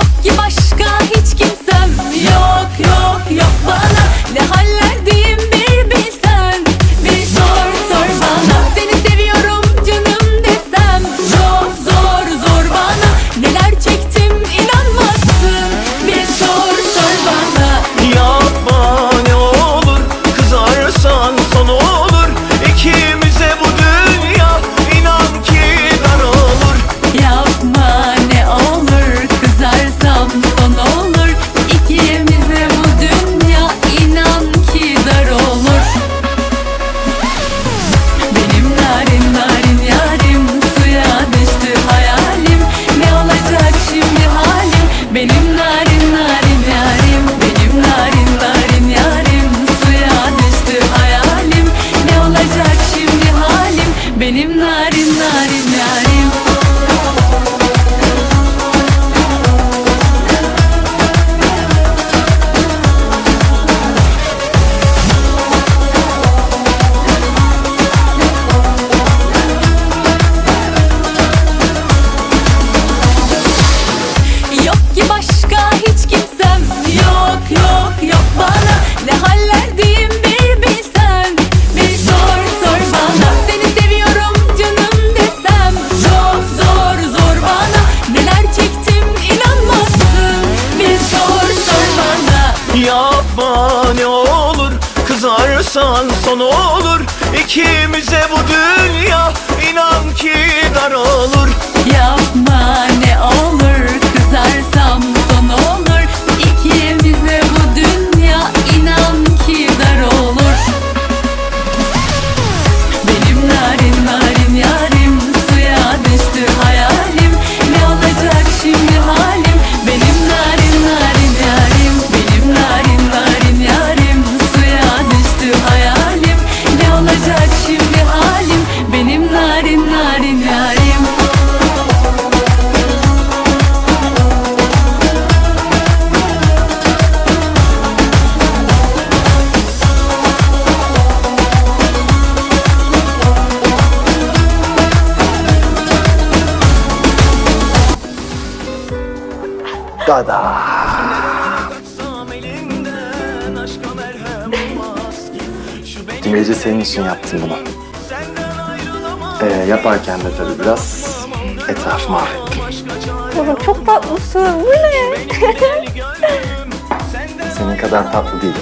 Yok ki başka hiç kimsem. Yok yok yok bana ne hal Benim narin narin yarim Benim narin narin yarim. Suya düştü hayalim. Ne olacak şimdi halim? Benim narin narin Korkarsan son olur. İkimize bu dünya inan ki dar olur. yarim yarim yarim Dada. Dün senin için yaptım bunu e, yaparken de tabii biraz etraf mahvettim. Oğlum çok tatlısın. Bu ne? Senin kadar tatlı değilim.